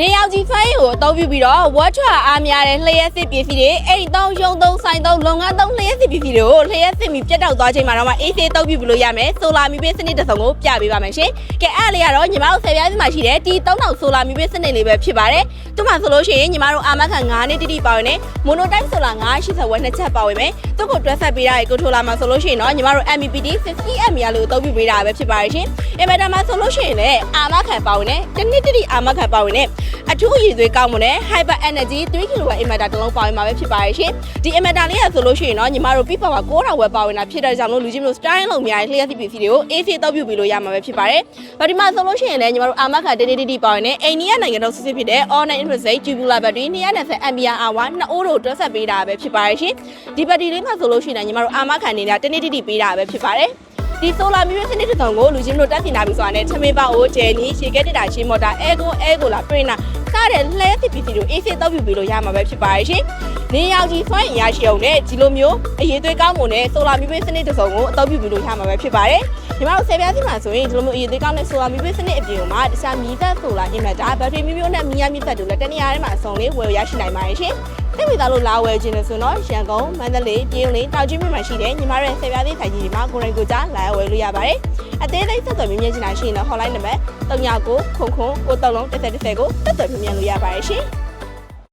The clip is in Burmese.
နေရောက်ကြီးဖိုင်းကိုအသုံးပြုပြီးတော့ဝတ်ထွာအားများတဲ့လျှက်စစ်ပစ္စည်းတွေအဲ့ဒီသုံးရုံသုံးဆိုင်သုံးလုပ်ငန်းသုံးလျှက်စစ်ပစ္စည်းတွေကိုလျှက်စစ်မီပြတ်တောက်သွားချိန်မှာတော့မှအေးဆေးအသုံးပြုပြီးလို့ရမယ်ဆိုလာမီပေးစနစ်တစ်စုံကိုပြပေးပါမယ်ရှင်ကဲအဲ့ဒါလေးကတော့ညီမတို့ဆယ်ပြားစီမှာရှိတဲ့ဒီ3000ဆိုလာမီပေးစနစ်လေးပဲဖြစ်ပါတယ်သူမှဆိုလို့ရှိရင်ညီမတို့အာမခံ9နှစ်တိတိပါဝင်နဲ့မိုနိုတိုင်းဆိုလာ980ဝက်နှစ်ချက်ပါဝင်မယ်သူ့ကိုတွဲဆက်ပေးရတဲ့ကိုထိုလာမှာဆိုလို့ရှိရင်တော့ညီမတို့ MPPD 50M ရလို့အသုံးပြုပေးတာပဲဖြစ်ပါတယ်ရှင်အင်မတန်မှာဆိုလို့ရှိရင်လည်းအာမခံပါဝင်နဲ့တစ်နှစ်တိတိအာမခံပါဝင်နဲ့အထူးရည်သွေးကောင်းမွန်တဲ့ Hyper Energy 3 kW inverter တစ်လုံးပါဝင်မှာပဲဖြစ်ပါရဲ့ရှင်ဒီ inverter လေးရဆိုလို့ရှိရင်တော့ညီမတို့ peak power 9000 watt ပါဝင်တာဖြစ်တဲ့ကြောင့်လို့လူကြီးမျိုး style လုံးများတဲ့ clear CP တွေကို AC တောက်ပြုပြီးလို့ရမှာပဲဖြစ်ပါတယ်။ဗဒီမှာဆိုလို့ရှိရင်လည်းညီမတို့အာမခတေးတေးတေးပါဝင်တဲ့အိန္ဒိယနိုင်ငံတော်စစ်စစ်ဖြစ်တဲ့ online interface tubular battery 290 ampere hour နှစ်အိုးတို့တွဲဆက်ပေးတာပဲဖြစ်ပါရဲ့ရှင်ဒီ battery လေးမှာဆိုလို့ရှိရင်ညီမတို့အာမခံနေတာတင်းတင်းတိတိပေးတာပဲဖြစ်ပါတယ်။ ဒီဆိုလာမီးစနစ်တစ်စုံကိုလူချင်းတို့တက်တင်လာပြီးဆိုတာနဲ့ထမေးပါအိုးကျဲနီရှေကက်တက်တာရှင်းမော်တာအဲကွန်အဲကိုလာပရင်နာစားတဲ့လှဲသစ်ပစ္စည်းတို့အေးဆေးတောက်ပြပြီးလို့ရမှာပဲဖြစ်ပါရဲ့ရှင်။နေရောက်ကြီးစွမ်းအင်ရရှိအောင်နဲ့ဒီလိုမျိုးအရေးသွေးကောင်းမွန်တဲ့ဆိုလာမီးစနစ်တစ်စုံကိုအသုံးပြုပြီးလို့ရမှာပဲဖြစ်ပါတယ်။ညီမတို့ဆယ်ပြားစီမှာဆိုရင်ဒီလိုမျိုးအရေးသွေးကောင်းတဲ့ဆိုလာမီးစနစ်အပြင်မှာတခြားမီးသက်ဆိုလာအင်မတာဘက်ထရီမျိုးမျိုးနဲ့မီးရမြစ်သက်တို့လည်းတနေရာထဲမှာအစုံလေးဝယ်ရရှိနိုင်ပါရဲ့ရှင်။သိမိသားလို့လာဝယ်ခြင်းလို့ဆိုတော့ရန်ကုန်မန္တလေးပြည်ုံလေးတောင်ကြီးမြို့မှာရှိတဲ့ညီမတို့ရဲ့ဆယ်ပြားသေးထိုင်ကြီးတွေမှာကိုယ်တိုင်ကိုယ်ကြားလာဝယ်လို့ရပါတယ်။အသေးစိတ်ဆက်သွယ်မြင်မြင်ချင်တာရှိရင်တော့ hotline နံပါတ်39ခုခုခုကိုတုံးလုံး3030ကိုဆက်သွယ်မြင်မြင်လို့ရပါတယ်ရှင်။